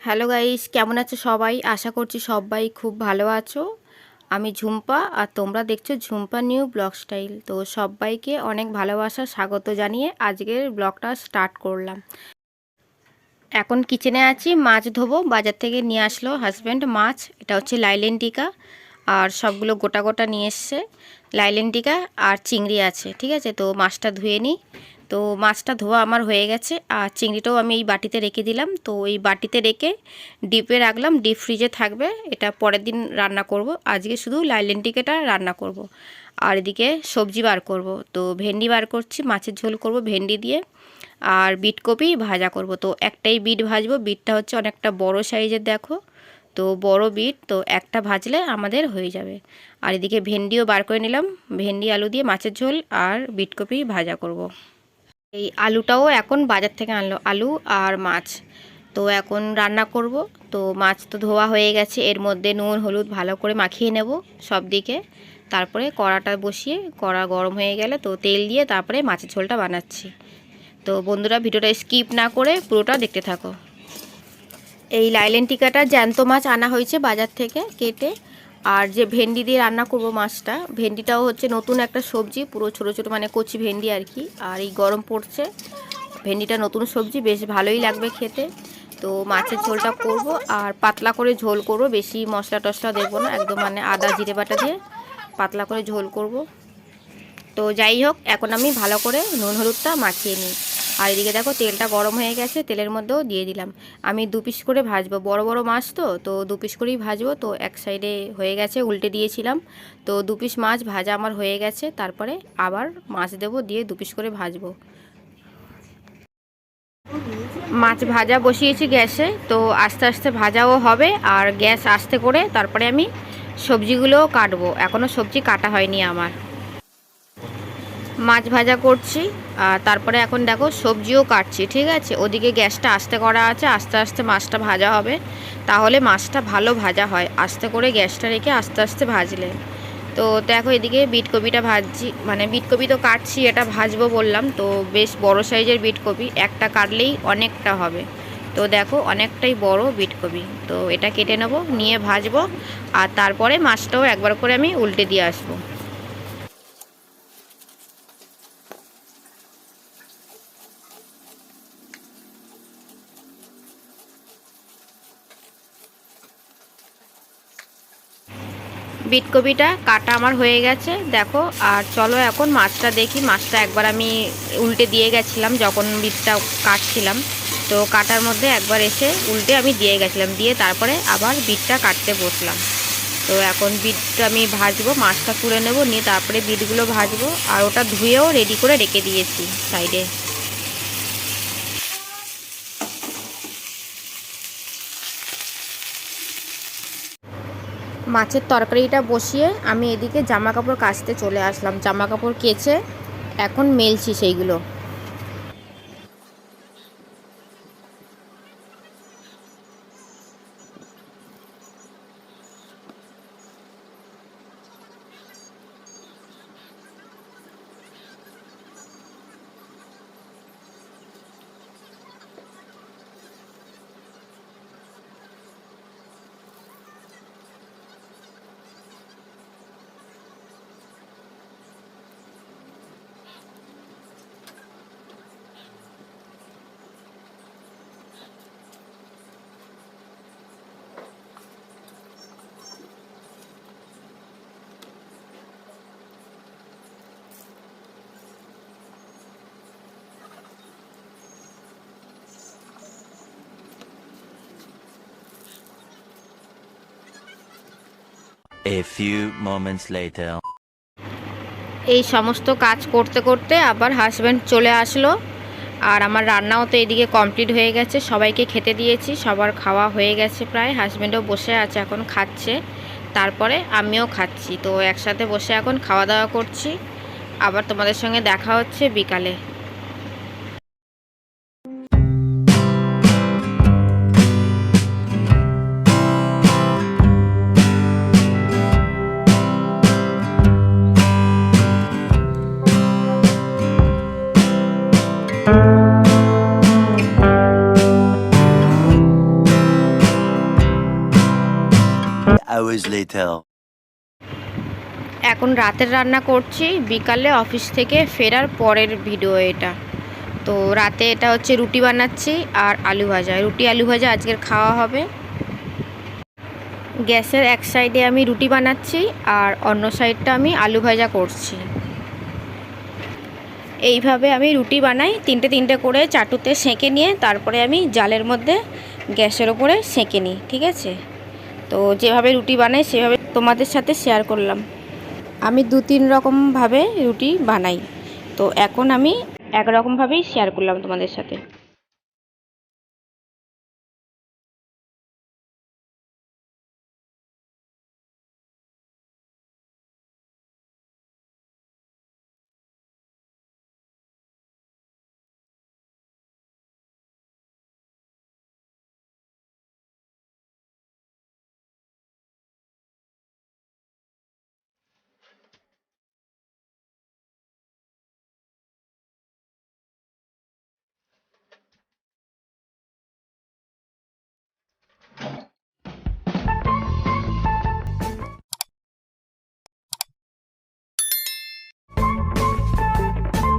Hello guys কেমন আছো সবাই? আশা করছি সবাই খুব ভালো আছো। আমি ঝুম্পা, আর তোমরা দেখছ ঝুম্পা নিউ ব্লগ স্টাইল। তো সবাইকে অনেক ভালোবাসা, স্বাগত জানিয়ে আজকের ব্লগটা স্টার্ট করলাম। এখন কিচেনে আছি, মাছ ধোবো, বাজার থেকে নিয়ে আসলো হাজব্যান্ড মাছ। এটা হচ্ছে লাইলেন টিকা, আর সবগুলো গোটা গোটা নিয়ে এসছে। লাইলেন টিকা আর চিংড়ি আছে, ঠিক আছে? তো মাছটা ধুয়ে নিই। তো মাছটা ধোয়া আমার হয়ে গেছে আর চিংড়িটাও আমি এই বাটিতে রেখে দিলাম। তো এই বাটিতে রেখে ডিপে রাখলাম, ডিপ ফ্রিজে থাকবে। এটা পরের দিন রান্না করব। আজকে শুধু লাইলেন টিকেটা রান্না করব। আর এদিকে সবজি বার করব। তো ভেন্ডি বার করছি, মাছের ঝোল করব ভেন্ডি দিয়ে। আর বিট কপি ভাজা করব। তো একটাই বিট ভাজবো। বিটটা হচ্ছে অনেকটা বড় সাইজের, দেখো। তো বড় বিট, তো একটা ভাজলে আমাদের হয়ে যাবে। আর এদিকে ভেন্ডিও বার করে নিলাম। ভেন্ডি, আলু দিয়ে মাছের ঝোল আর বিট কপি ভাজা করব। এই আলুটাও এখন বাজার থেকে আনলো, আলু আর মাছ। তো এখন রান্না করব। তো মাছ তো ধোয়া হয়ে গেছে, এর মধ্যে নুন, হলুদ ভালো করে মাখিয়ে নেব সব দিকে। তারপরে কড়াটা বসিয়ে, কড়া গরম হয়ে গেলে তো তেল দিয়ে তারপরে মাছের ঝোলটা বানাচ্ছি। তো বন্ধুরা, ভিডিওটা স্কিপ না করে পুরোটা দেখতে থাকো। এই লাইলেন টিকাটা জ্যান্ত মাছ আনা হয়েছে বাজার থেকে কেটে। আর যে ভেন্ডি দিয়ে রান্না করব মাছটা, ভেন্ডিটাও হচ্ছে নতুন একটা সবজি, পুরো ছোট ছোট মানে কচি ভেন্ডি আর কি। আর এই গরম পড়ছে, ভেন্ডিটা নতুন সবজি, বেশ ভালোই লাগবে খেতে। তো মাছের ঝোলটা করব, আর পাতলা করে ঝোল করব, বেশি মশলা টশলা দেবো না, একদম মানে আদা, জিরে বাটা দিয়ে পাতলা করে ঝোল করব। তো যাই হোক, এখন আমি ভালো করে নুন হলুদটা মাখিয়ে নিই। আর এদিকে দেখো তেলটা গরম হয়ে গেছে, তেলের মধ্যেও দিয়ে দিলাম। আমি দু পিস করে ভাজবো, বড় বড় মাছ তো তো দু পিস করেই ভাজবো, তো এক সাইডে হয়ে গেছে, উল্টে দিয়েছিলাম। তো দু পিস মাছ ভাজা আমার হয়ে গেছে, তারপরে আবার মাছ দেব, দিয়ে দু পিস করে ভাজবো। মাছ ভাজা বসিয়েছি গ্যাসে, তো আস্তে আস্তে ভাজাও হবে, আর গ্যাস আস্তে করে তারপরে আমি সবজিগুলোও কাটবো। এখনও সবজি কাটা হয়নি আমার। মাছ ভাজা করছি, আর তারপরে এখন দেখো সবজিও কাটছি, ঠিক আছে? ওদিকে গ্যাসটা আস্তে করা আছে, আস্তে আস্তে মাছটা ভাজা হবে। তাহলে মাছটা ভালো ভাজা হয়, আস্তে করে গ্যাসটা রেখে আস্তে আস্তে ভাজলে। তো দেখো এদিকে বিটকপিটা ভাজছি মানে বিটকপি তো কাটছি, এটা ভাজবো বললাম, তো বেশ বড় সাইজের বিটকপি, একটা কাটলেই অনেকটা হবে। তো দেখো অনেকটাই বড় বিটকপি, তো এটা কেটে নেব, নিয়ে ভাজবো, আর তারপরে মাছটাও একবার করে আমি উল্টে দিয়ে আসব। বিটকপিটা, কাটা আমার হয়ে গেছে। দেখো, আর চলো এখন মাছটা দেখি। মাছটা একবার আমি উল্টে দিয়ে গেছিলাম, যখন বিটটা কাটছিলাম। তো কাটার মধ্যে একবার এসে উল্টে আমি দিয়ে গেছিলাম। দিয়ে তারপরে আবার বিটটা কাটতে বসলাম। তো এখন বিটটা আমি ভাজবো, মাছটা তুলে নেব, নিয়ে তারপরে বিটগুলো ভাজবো। আর ওটা ধুয়েও রেডি করে রেখে দিয়েছি সাইডে মাছের তরকারিটা বসিয়ে আমি এদিকে জামা কাপড় কাচতে চলে আসলাম। জামা কাপড় কেচে এখন মেলছি সেইগুলো। A few moments later. এই সমস্ত কাজ করতে করতে আবার হাজব্যান্ড চলে আসলো। আর আমার রান্নাও তো এদিকে কমপ্লিট হয়ে গেছে। সবাইকে খেতে দিয়েছি, সবার খাওয়া হয়ে গেছে প্রায়। হাজব্যান্ডও বসে আছে, এখন খাচ্ছে। তারপরে আমিও খাচ্ছি। তো একসাথে বসে এখন খাওয়া দাওয়া করছি। আবার তোমাদের সঙ্গে দেখা হচ্ছে বিকালে। Hours later. এখন রাতের রান্না করছি, বিকালে অফিস থেকে ফেরার পরের ভিডিও এটা। তো রাতে এটা হচ্ছে রুটি বানাচ্ছি আর আলু ভাজা। রুটি, আলু ভাজা আজকের খাওয়া হবে। গ্যাসের এক সাইডে আমি রুটি বানাচ্ছি আর অন্য সাইডটা আমি আলু ভাজা করছি। এইভাবে আমি রুটি বানাই, তিনটে তিনটে করে চাটুতে সেঁকে নিয়ে তারপরে আমি জালের মধ্যে গ্যাসের ওপরে সেঁকে নিই, ঠিক আছে? তো যেভাবে রুটি বানাই, সেভাবে তোমাদের সাথে শেয়ার করলাম। আমি দু তিন রকমভাবে রুটি বানাই। তো এখন আমি একরকমভাবেই শেয়ার করলাম তোমাদের সাথে।